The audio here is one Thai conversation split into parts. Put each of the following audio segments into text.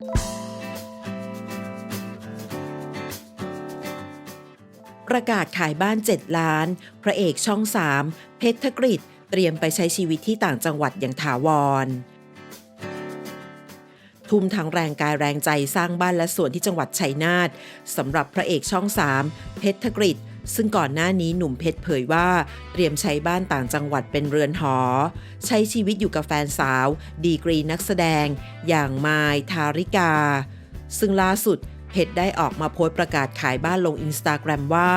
ประกาศขายบ้าน 7 ล้าน พระเอกช่อง 3 เพชรธกฤษเตรียมไปใช้ชีวิตที่ต่างจังหวัดอย่างถาวร ทุ่มทั้งแรงกายแรงใจสร้างบ้านและสวนที่จังหวัดชัยนาทสำหรับพระเอกช่อง 3 เพชรธกฤษ ซึ่งก่อนหน้านี้หนุ่มเพชรเผยว่า เตรียมใช้บ้านต่างจังหวัดเป็นเรือนหอ ใช้ชีวิตอยู่กับแฟนสาว ดีกรีนักแสดง อย่างมายทาริกา ซึ่งล่าสุดเพชรได้ออกมาโพสต์ประกาศขายบ้านลงอินสตาแกรมว่า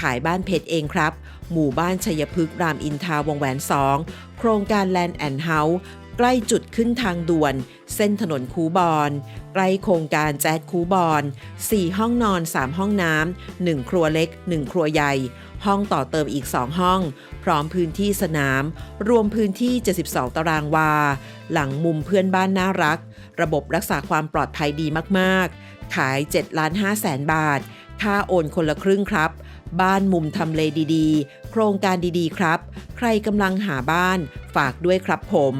ขายบ้านเพชรเองครับ หมู่บ้านชัยพฤกษ์รามอินทราวงแหวน2โครงการแลนด์แอนด์เฮาส์ ใกล้จุดขึ้นทางด่วน เส้นถนนคูบอนใกล้โครงการแจ๊ดคูบอน4 ห้องนอน 3 ห้องน้ำ1ครัวเล็ก 1 ครัวใหญ่ ห้องต่อเติมอีก 2 ห้อง พร้อมพื้นที่สนาม รวมพื้นที่ 72 ตารางวา หลังมุมเพื่อนบ้านน่ารัก ระบบรักษาความปลอดภัยดีมากๆ ขาย7ล้าน5แสนบาท ค่าโอนคนละครึ่งครับบ้านมุมทำเลดีๆ โครงการดีๆ ครับ ใครกำลังหาบ้านฝากด้วยครับผม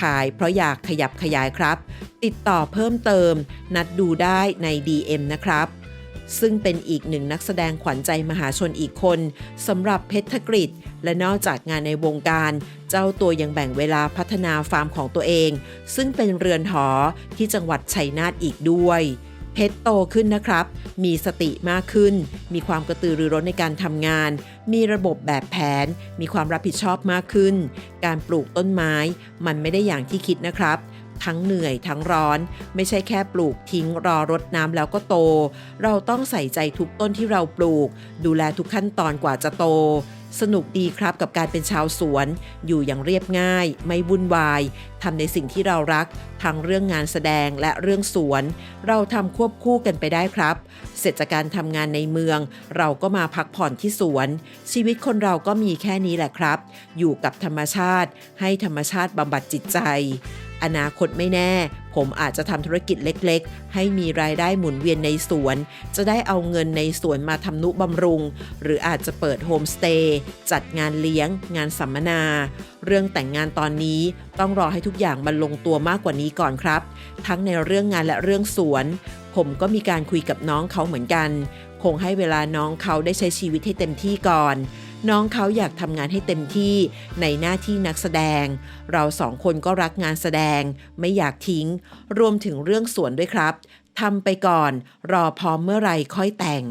ขายเพราะอยากขยับขยายครับ ติดต่อเพิ่มเติม นัดดูได้ใน DM นะครับ ซึ่งเป็นอีกหนึ่งนักแสดงขวัญใจมหาชนอีกคนสำหรับเพชรธกฤษและนอกจากงานในวงการ เจ้าตัวยังแบ่งเวลาพัฒนาฟาร์มของตัวเอง ซึ่งเป็นเรือนหอที่จังหวัดชัยนาทอีกด้วย เพชรโตขึ้นนะครับ มีสติมากขึ้น มีความกระตือรือร้นในการทำงาน มีระบบแบบแผน มีความรับผิดชอบมากขึ้น การปลูกต้นไม้ มันไม่ได้อย่างที่คิดนะครับทั้งเหนื่อยทั้งร้อน ไม่ใช่แค่ปลูกทิ้งรอรดน้ำแล้วก็โต เราต้องใส่ใจทุกต้นที่เราปลูก ดูแลทุกขั้นตอนกว่าจะโตสนุกดีครับกับการเป็นชาวสวน อยู่อย่างเรียบง่าย ไม่วุ่นวายทำในสิ่งที่เรารัก ทั้งเรื่องงานแสดงและเรื่องสวน เราทำควบคู่กันไปได้ครับ เสร็จจากการทำงานในเมือง เราก็มาพักผ่อนที่สวน ชีวิตคนเราก็มีแค่นี้แหละครับ อยู่กับธรรมชาติ ให้ธรรมชาติบำบัดจิตใจ อนาคตไม่แน่ ผมอาจจะทำธุรกิจเล็กๆ ให้มีรายได้หมุนเวียนในสวน จะได้เอาเงินในสวนมาทำนุบำรุง หรืออาจจะเปิดโฮมสเตย์จัดงานเลี้ยง งานสัมมนา เรื่องแต่งงานตอนนี้ต้องรอให้ทุกอย่างมันลงตัวมากกว่านี้ก่อนครับ ทั้งในเรื่องงานและเรื่องสวน ผมก็มีการคุยกับน้องเขาเหมือนกัน คงให้เวลาน้องเขาได้ใช้ชีวิตให้เต็มที่ก่อน น้องเขาอยากทำงานให้เต็มที่ในหน้าที่นักแสดง เราสองคนก็รักงานแสดง ไม่อยากทิ้ง รวมถึงเรื่องสวนด้วยครับทำไปก่อน รอพร้อมเมื่อไรค่อยแต่ง